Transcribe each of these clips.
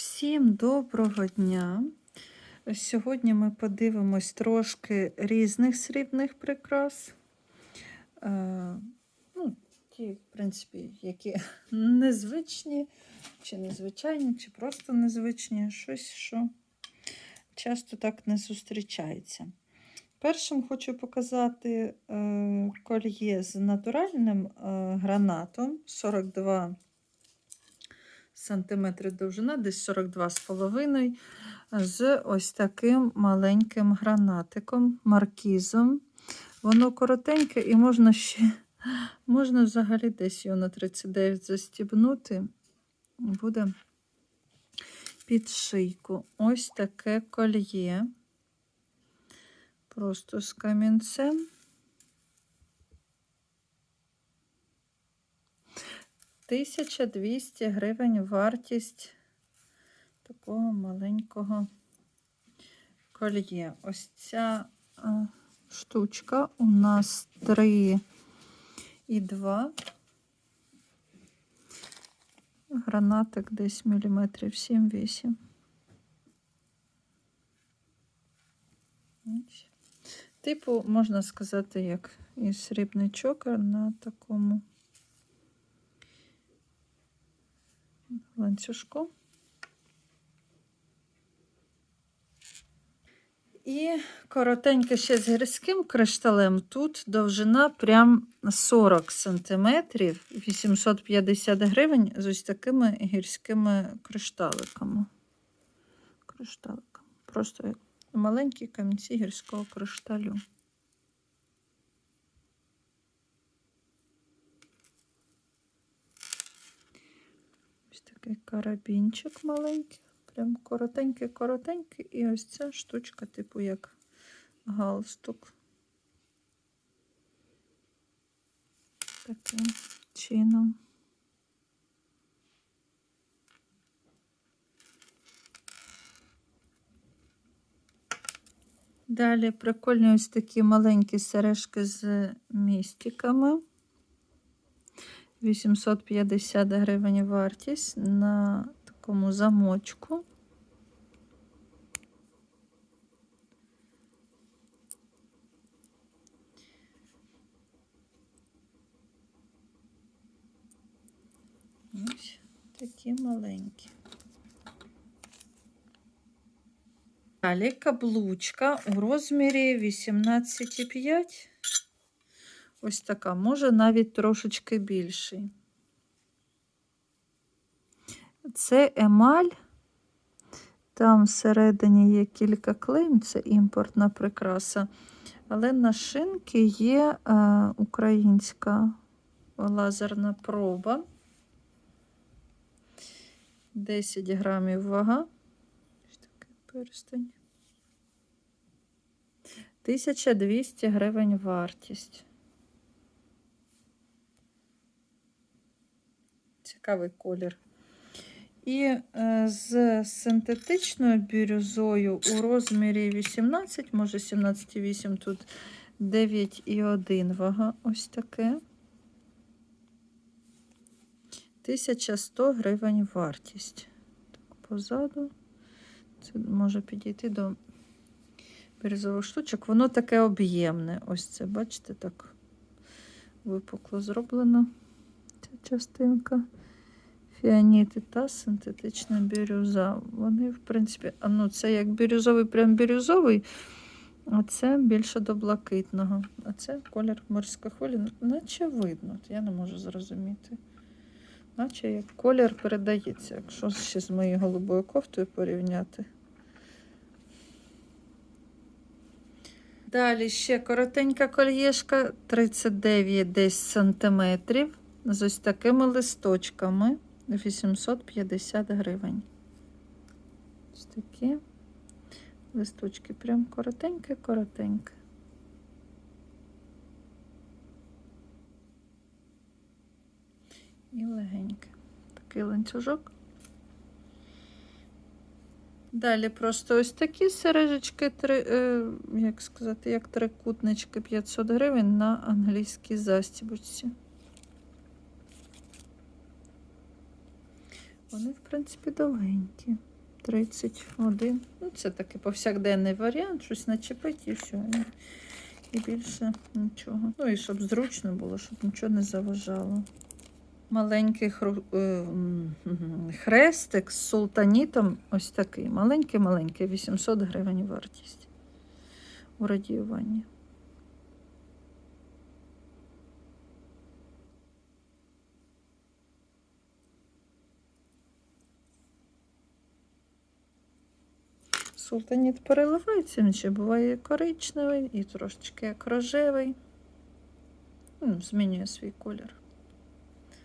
Всім доброго дня! Сьогодні ми подивимось трошки різних срібних прикрас. Е, ну, ті, в принципі, які незвичні, чи незвичайні, чи просто незвичні, щось, що часто так не зустрічається. Першим хочу показати е, кольє з натуральним е, гранатом 42 сантиметри довжина, десь 42,5 з ось таким маленьким гранатиком, маркізом. Воно коротеньке і можна ще, можна взагалі десь його на 39 застібнути. Буде під шийку. Ось таке кольє. Просто з камінцем. 1200 гривень вартість такого маленького кольє. Ось ця штучка у нас 3 і 2. Гранатик десь міліметрів 7-8. Типу, можна сказати, як і срібний чокер на такому ланцюжку. І коротеньке ще з гірським кришталем. Тут довжина прям 40 см, 850 гривень з ось такими гірськими кришталиками. Кришталиками. Просто маленькі камінці гірського кришталю. Ось такий карабінчик маленький, прям коротенький-коротенький, і ось ця штучка, типу як галстук. Таким чином. Далі прикольні ось такі маленькі сережки з містиками. 850 гривень вартість на такому замочку. Ось такі маленькі. Далі каблучка у розмірі 18,5. Ось така, може навіть трошечки більший. Це емаль. Там всередині є кілька клейм, це імпортна прикраса. Але на шинки є е, українська лазерна проба. 10 грамів вага. Ось такий перстень. 1200 гривень вартість. Цікавий колір. І е, з синтетичною бірюзою у розмірі 18, може 17,8, тут 9,1 вага. Ось таке. 1100 гривень вартість. Так, позаду. Це може підійти до бірюзових штучок. Воно таке об'ємне. Ось це, бачите, так випукло зроблено. Ця частинка. Фіаніти та синтетична бірюза. Вони, в принципі, ну це як бірюзовий, прям бірюзовий, а це більше до блакитного. А це колір морської хвилі, наче видно, я не можу зрозуміти. Наче як колір передається, якщо ще з моєю голубою кофтою порівняти. Далі ще коротенька кольєшка, 39 десь сантиметрів, з ось такими листочками. 850 гривень. Ось такі листочки прям коротеньке-коротеньке. І легеньке. Такий ланцюжок. Далі просто ось такі сережечки, три, е, як сказати, як трикутнички 500 гривень на англійській застібочці. Вони, в принципі, довгенькі. 31. Ну, це такий повсякденний варіант, щось начепити і все. І, більше нічого. Ну і щоб зручно було, щоб нічого не заважало. Маленький хру... е, хрестик з султанітом. Ось такий. Маленький-маленький, 800 гривень вартість у радіюванні. Султаніт переливається, він ще буває коричневий, і трошечки як рожевий. Ну, змінює свій колір.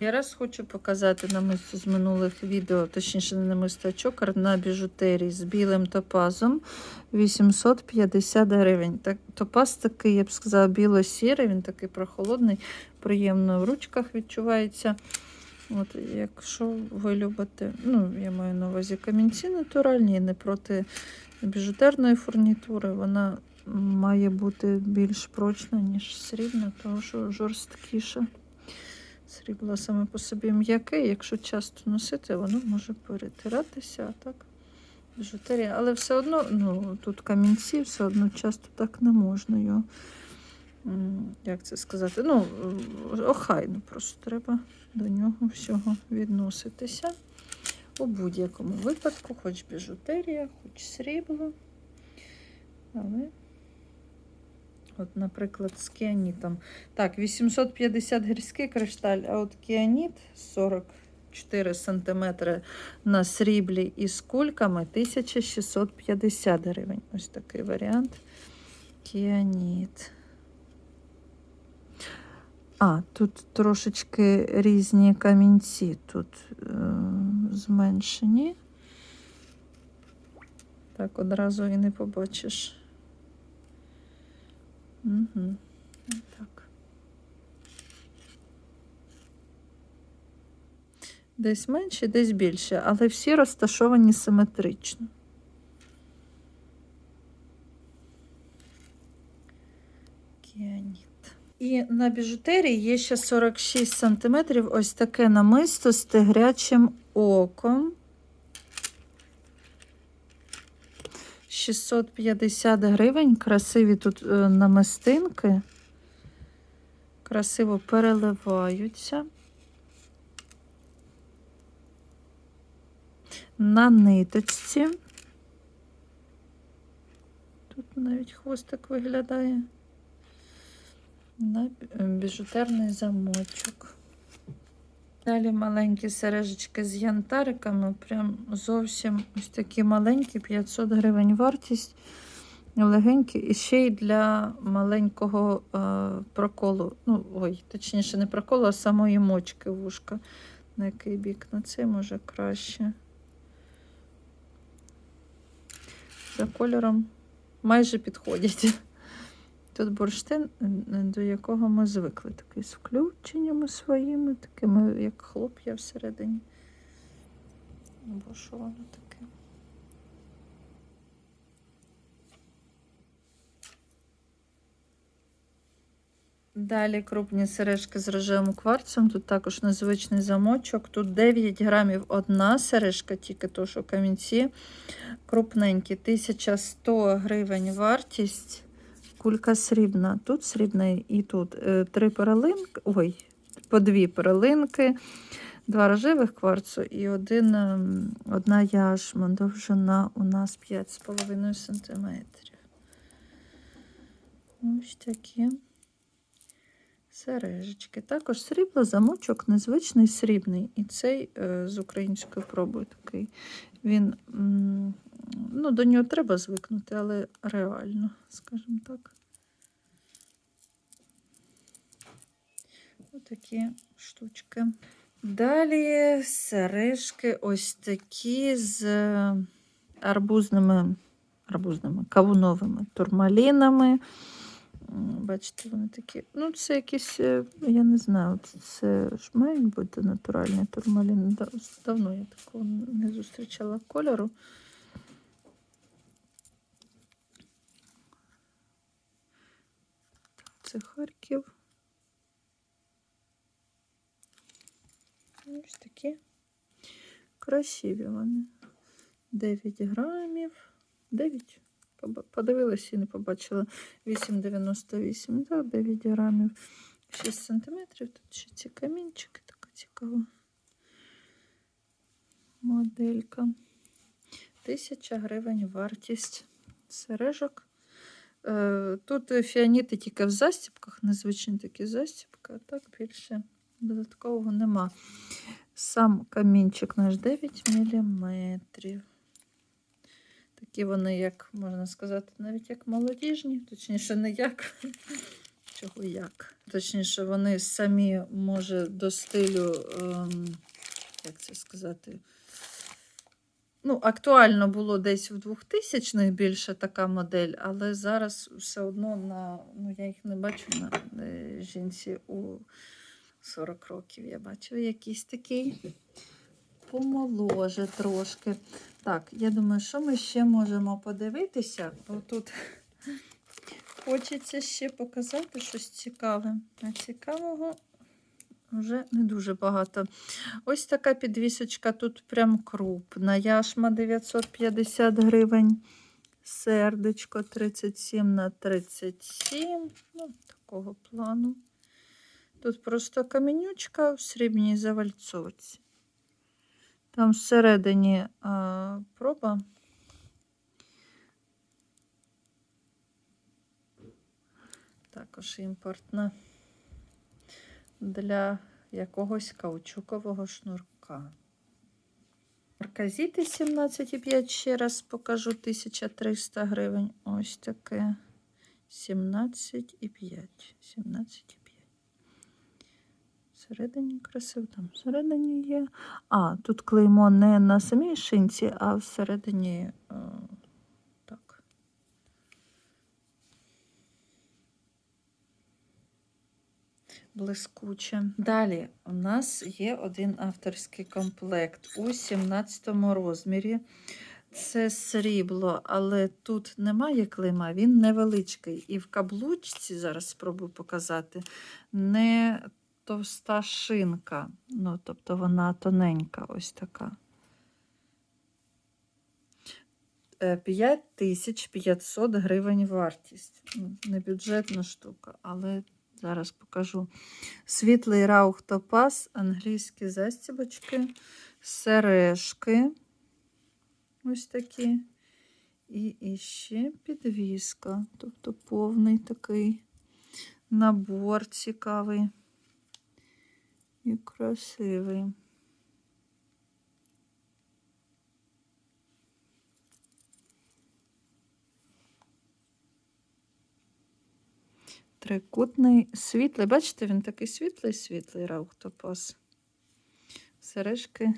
Я раз хочу показати намисто з минулих відео, точніше не намисто, а чокер на біжутерії з білим топазом 850 гривень. Так, топаз такий, я б сказала, біло-сірий, він такий прохолодний, приємно в ручках відчувається. От, якщо ви любите, ну, я маю на увазі камінці натуральні, не проти біжутерної фурнітури, вона має бути більш прочна, ніж срібна, тому що жорсткіше. Срібло саме по собі м'яке, якщо часто носити, воно може перетиратися, так біжутерія. Але все одно, ну, тут камінці, все одно часто так не можна його. Як це сказати? Ну, охайно просто треба до нього всього відноситися. У будь-якому випадку, хоч біжутерія, хоч срібло. Але, от, наприклад, з кіанітом. Так, 850 гірський кришталь, а от кіаніт 44 см на сріблі із кульками 1650 гривень. Ось такий варіант. Кіаніт. А, тут трошечки різні камінці тут е, зменшені. Так, одразу і не побачиш. Угу. Так. Десь менше, десь більше, але всі розташовані симетрично. Кіаніт. І на біжутерії є ще 46 см ось таке намисто з тигрячим оком. 650 гривень. Красиві тут е, намистинки. Красиво переливаються. На ниточці. Тут навіть хвостик виглядає на біжутерний замочок. Далі маленькі сережечки з янтариками, прям зовсім ось такі маленькі, 500 гривень вартість, легенькі. І ще й для маленького е, проколу. Ну, ой, точніше, не проколу, а самої мочки вушка. На який бік? На цей може краще. За кольором майже підходять. Тут бурштин, до якого ми звикли, такий з включеннями своїми, такими, як хлоп'я всередині. Бо що воно таке? Далі крупні сережки з рожевим кварцем. Тут також незвичний замочок. Тут 9 грамів одна сережка, тільки то, що камінці крупненькі. 1100 гривень вартість. Кулька срібна. Тут срібна і тут Е, три перелинки. Ой, по дві перелинки, два рожевих кварцу і один, ем, одна яшма. Довжина у нас 5,5 см. Ось такі сережечки. Також срібло, замочок, незвичний срібний. І цей е, з української проби такий. Він, ну, до нього треба звикнути, але реально, скажімо так. Отакі штучки. Далі сережки ось такі з арбузними, арбузними кавуновими турмалінами. Бачите, вони такі. Ну, це якісь, е, я не знаю, це ж мають бути натуральні турмаліни. Давно я такого не зустрічала кольору. Це Харків. Ось такі красиві вони. 9 грамів. 9. Поба- Подивилась і не побачила. 8,98, да, 9 грамів. 6 сантиметрів. Тут ще ці камінчики, така цікава моделька. Тисяча гривень вартість сережок. Е, Тут фіаніти тільки в застібках, незвичні такі застібки, а так більше додаткового нема. Сам камінчик наш 9 мм. Такі вони, як можна сказати, навіть як молодіжні, точніше, не як. Чого як? Точніше, вони самі, може, до стилю, ем, як це сказати, ну, актуально було десь в 2000-х більше така модель, але зараз все одно на, ну, я їх не бачу на е, жінці у 40 років. Я бачу якийсь такий помоложе трошки. Так, я думаю, що ми ще можемо подивитися, бо тут хочеться ще показати щось цікаве. А цікавого вже не дуже багато. Ось така підвісочка тут прям крупна. Яшма 950 гривень. Сердечко 37 на 37. Ну, такого плану. Тут просто каменючка в срібній завальцовці. Там всередині а, проба. Також імпортна для якогось каучукового шнурка. Марказіти 17,5, ще раз покажу 1300 гривень. Ось таке 17,5. 17,5. Всередині красиво, там всередині є. А, тут клеймо не на самій шинці, а всередині е, так. Блискуче. Далі у нас є один авторський комплект у 17 розмірі. Це срібло, але тут немає клейма, він невеличкий. І в каблучці, зараз спробую показати, не товста шинка. Ну, тобто вона тоненька, ось така. Е, 5500 гривень вартість. Ну, Не бюджетна штука, але зараз покажу. Світлий раух топаз, англійські застібочки, сережки. Ось такі. І, і ще підвіска. Тобто повний такий набор цікавий і красивий. Трикутний світлий. Бачите, він такий світлий, світлий раух. Сережки,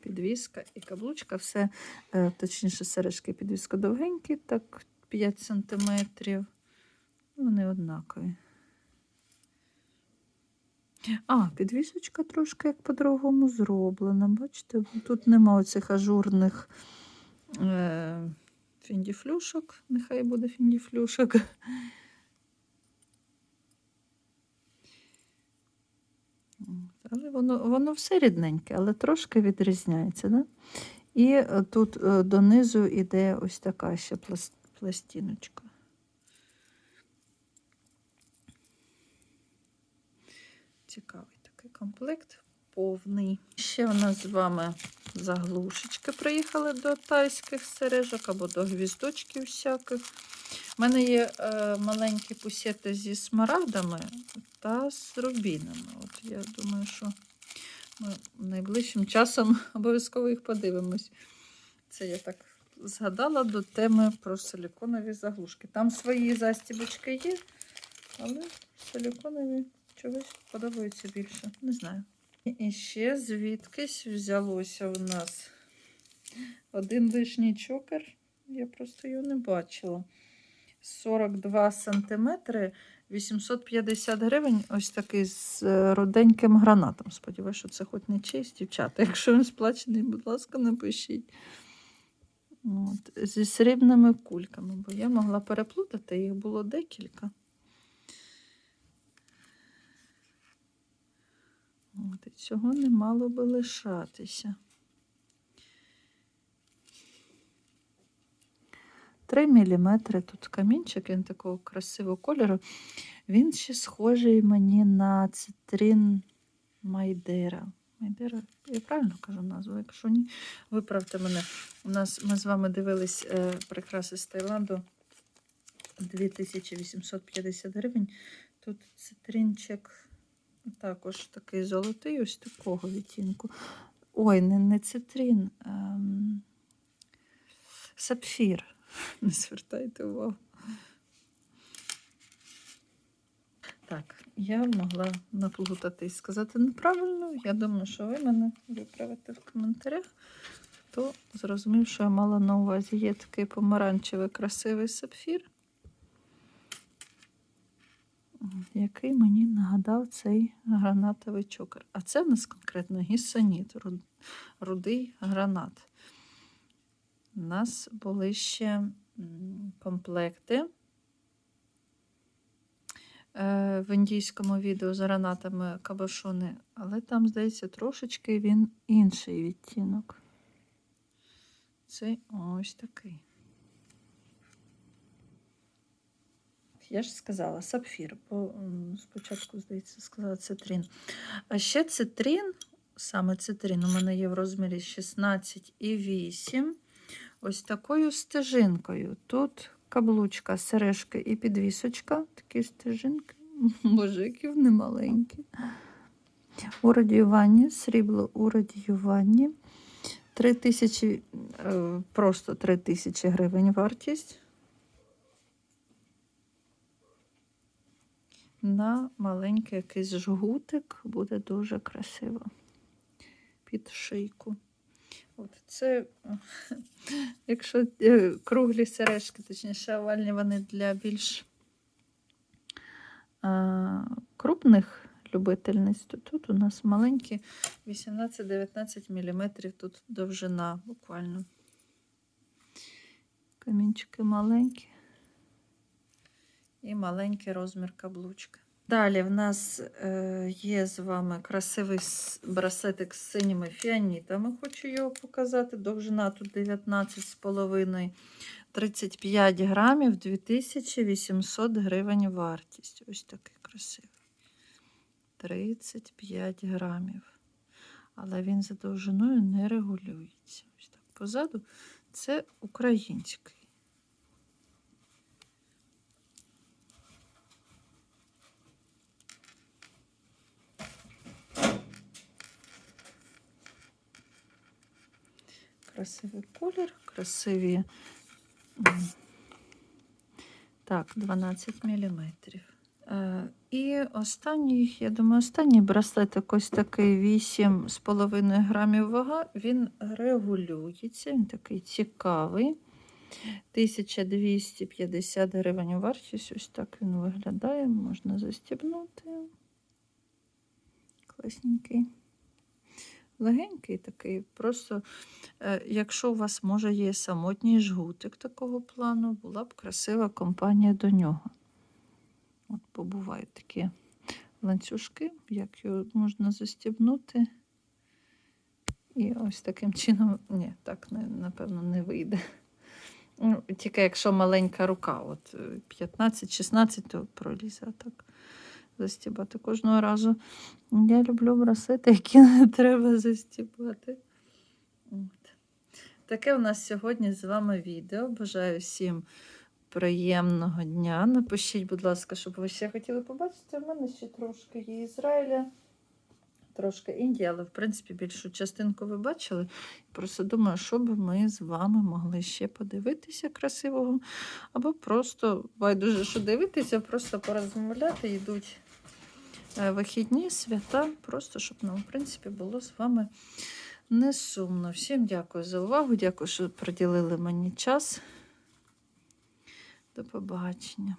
підвіска і каблучка. Все, е, точніше, сережки і підвіска довгенькі, так 5 сантиметрів. Вони однакові. А, підвісочка трошки як по-другому зроблена. Бачите, тут нема оцих ажурних е, фіндіфлюшок. Нехай буде фіндіфлюшок. Але воно, воно все рідненьке, але трошки відрізняється. Да? І е, тут е, донизу йде ось така ще пласт- пластиночка. Цікавий такий комплект, повний. Ще у нас з вами заглушечки приїхали до тайських сережок або до гвіздочків всяких. У мене є е, маленькі пусети зі смарагдами та з рубінами. От я думаю, що ми найближчим часом обов'язково їх подивимось. Це я так згадала до теми про силіконові заглушки. Там свої застібочки є, але силіконові чогось подобаються більше. Не знаю. І ще звідкись взялося у нас один лишній чокер. Я просто його не бачила. 42 сантиметри, 850 гривень. Ось такий з е, руденьким гранатом. Сподіваюся, що це хоч не честь, дівчата. Якщо він сплачений, будь ласка, напишіть. От, зі срібними кульками, бо я могла переплутати, їх було декілька. От, цього не мало би лишатися. 3 мм тут камінчик, він такого красивого кольору. Він ще схожий мені на цитрин Майдера. Майдера, я правильно кажу назву? Якщо ні, виправте мене. У нас ми з вами дивились е, прикраси з Таїланду 2850 гривень. Тут цитринчик також такий золотий, ось такого відтінку. Ой, не, не цитрин, ем, сапфір. Не звертайте увагу. Так, я могла наплутати і сказати неправильно. Я думаю, що ви мене виправите в коментарях. То зрозумів, що я мала на увазі. Є такий помаранчевий красивий сапфір, який мені нагадав цей гранатовий чокер. А це в нас конкретно гісаніт, руд- рудий гранат. У нас були ще комплекти е, в індійському відео з гранатами кабашони, але там, здається, трошечки він інший відтінок. Це ось такий. Я ж сказала сапфір, бо спочатку, здається, сказала цитрин. А ще цитрин, саме цитрин, у мене є в розмірі 16,8. Ось такою стежинкою. Тут каблучка, сережки і підвісочка. Такі стежинки. Боже, які вони маленькі. У радіюванні, срібло у радіюванні. 3 тисячі, е, просто 3 тисячі гривень вартість. На маленький якийсь жгутик буде дуже красиво. Під шийку. От це, якщо е, круглі сережки, точніше, овальні, вони для більш е, крупних любительниць, то тут у нас маленькі 18-19 мм тут довжина буквально. Камінчики маленькі. І маленький розмір каблучки. Далі в нас е, є з вами красивий браслетик з синіми фіанітами. Хочу його показати. Довжина тут 19,5, 35 грамів, 2800 гривень вартість. Ось такий красивий. 35 грамів. Але він за довжиною не регулюється. Ось так. Позаду це український. Красивий колір, красиві. Так, 12 мм. Е, і останній, я думаю, останній браслетик ось такий 8,5 грамів вага. Він регулюється, він такий цікавий. 1250 гривень вартість. Ось так він виглядає. Можна застібнути. Класненький. Легенький такий. Просто, е, якщо у вас, може, є самотній жгутик такого плану, була б красива компанія до нього. От побувають такі ланцюжки, як його можна застібнути. І ось таким чином, ні, так, напевно, не вийде. Ну, Тільки якщо маленька рука, от е, 15-16, то пролізе так застібати кожного разу. Я люблю браслети, які не треба застібати. От. Таке у нас сьогодні з вами відео. Бажаю всім приємного дня. Напишіть, будь ласка, щоб ви ще хотіли побачити. У мене ще трошки є Ізраїля, трошки Індії, але в принципі більшу частинку ви бачили. Просто думаю, що би ми з вами могли ще подивитися красивого, або просто байдуже, що дивитися, просто порозмовляти, йдуть вихідні, свята, просто щоб нам, в принципі, було з вами не сумно. Всім дякую за увагу, дякую, що приділили мені час. До побачення.